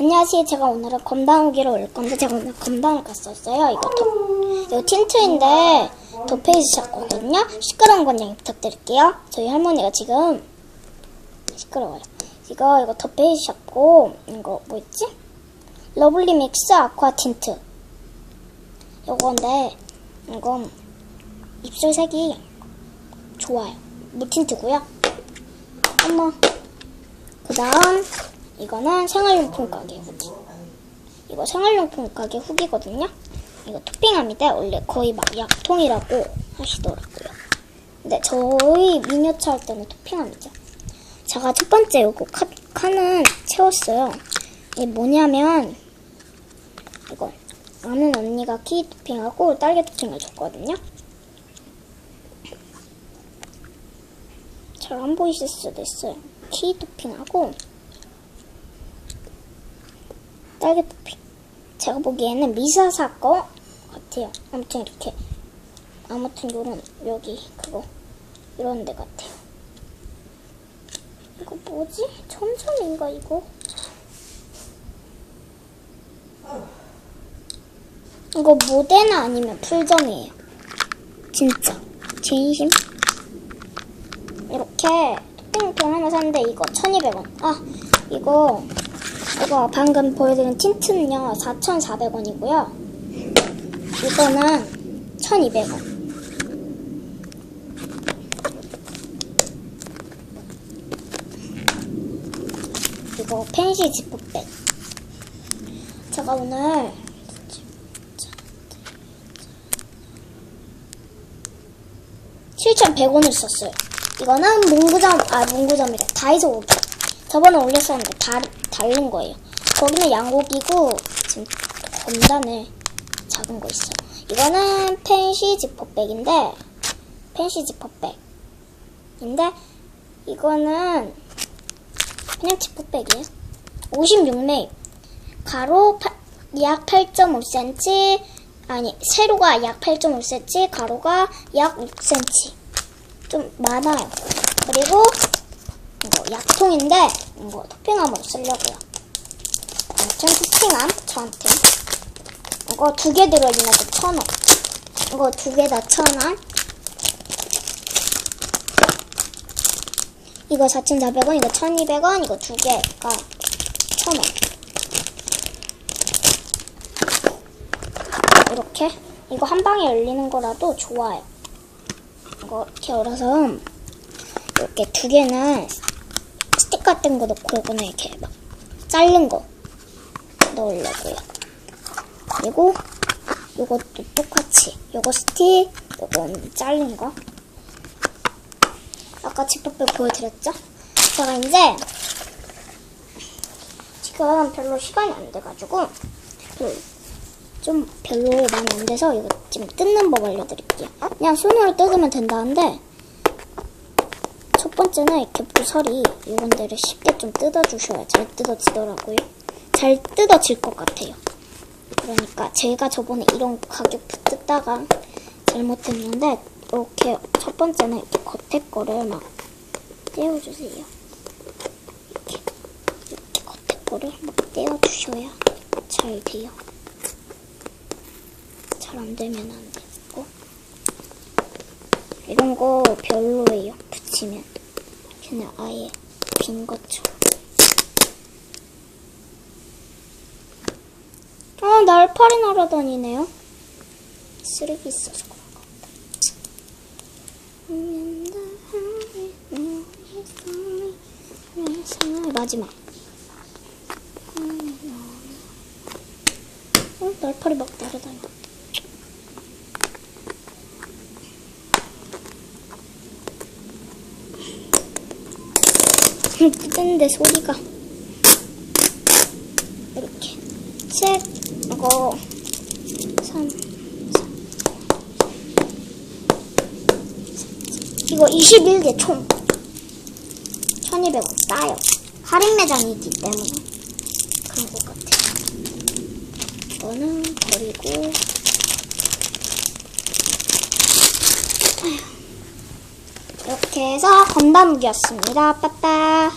안녕하세요. 제가 오늘은 검단후기를 올 건데 제가 오늘 검단을 갔었어요. 이거 도, 이거 틴트인데 도페이스셨거든요. 시끄러운 건 양해 부탁드릴게요. 저희 할머니가 지금 시끄러워요. 이거 이거 도페이스셨고 이거 뭐 있지? 러블리 믹스 아쿠아 틴트. 요건데 이건 입술 색이 좋아요. 무틴트고요. 어머. 그 다음 이거는 생활용품 가게 후기. 이거 생활용품 가게 후기거든요. 이거 토핑합니다. 원래 거의 막 약통이라고 하시더라고요. 근데 저희 미니어처 할 때는 토핑합니다. 제가 첫 번째 요거 카, 칸은 채웠어요. 이게 뭐냐면 이거 아는 언니가 키위 토핑하고 딸기 토핑을 줬거든요. 잘 안 보이실 수도 있어요. 키위 토핑하고 딸기 토핑. 제가 보기에는 미사 사 거 같아요. 아무튼 이렇게 아무튼 요런 여기 그거 이런 데 같아요. 이거 뭐지? 점점인가 이거? 이거 모데나 아니면 풀점이에요. 진짜 진심. 이렇게 토핑통 하나 샀는데 이거 1200원. 아 이거 이거 방금 보여드린 틴트는요 4,400원이고요. 이거는 1,200원. 이거 펜시 지퍼백. 제가 오늘 (7,100원을) 썼어요. 이거는 문구점 아 문구점이래 다이소 오기. 저번에 올렸었는데 다, 다른 거예요. 거기는 양고기고 지금 검단에 작은 거 있어요. 이거는 펜시 지퍼백인데 펜시 지퍼백인데 이거는 그냥 지퍼백이에요. 56매입. 가로 파- 약 8.5cm 아니 세로가 약 8.5cm 가로가 약 6cm 좀 많아요. 그리고 이거 약통인데 이거 토핑함으로 쓰려고요. 아무튼 토핑함 저한테 이거 두 개 들어있는데 천 원. 이거 두 개 다 천 원. 이거 4,400원, 이거 1,200원, 이거 두 개가 천 원. 이렇게 이거 한 방에 열리는 거라도 좋아요. 이거 이렇게 열어서 이렇게 두 개는 같은 거 넣고 이거는 이렇게 막 자른 거 넣으려고요. 그리고 이것도 똑같이 요거 스틱, 요건 자른 거. 아까 지퍼백 보여드렸죠? 제가 이제 지금 별로 시간이 안 돼가지고 그좀 별로 많이 안 돼서 이거 지금 뜯는 법 알려드릴게요. 그냥 손으로 뜯으면 된다는데 첫 번째는 이렇게 모서리 이런 데를 쉽게 좀 뜯어주셔야 잘 뜯어지더라고요. 잘 뜯어질 것 같아요. 그러니까 제가 저번에 이런 가격 뜯다가 잘못했는데 이렇게 첫 번째는 이렇게 겉에 거를 막 떼어주세요. 이렇게 이렇게 겉에 거를 막 떼어주셔야 잘 돼요. 잘 안 되면 안 되고 이런 거 별로예요. 붙이면 그냥 아예 빈 것처럼. 아 날파리 날아다니네요. 쓰레기 있어서 그런가 보다. 마지막. 어, 날파리 막 날아다녀. 뜯는데 소리가. 이렇게. 책 이거 3 이거 21개 총. 1200원 싸요. 할인 매장이기 때문에 그런 것 같아요. 이거는 버리고 아휴. 이렇게 해서 건담기였습니다. 빠빠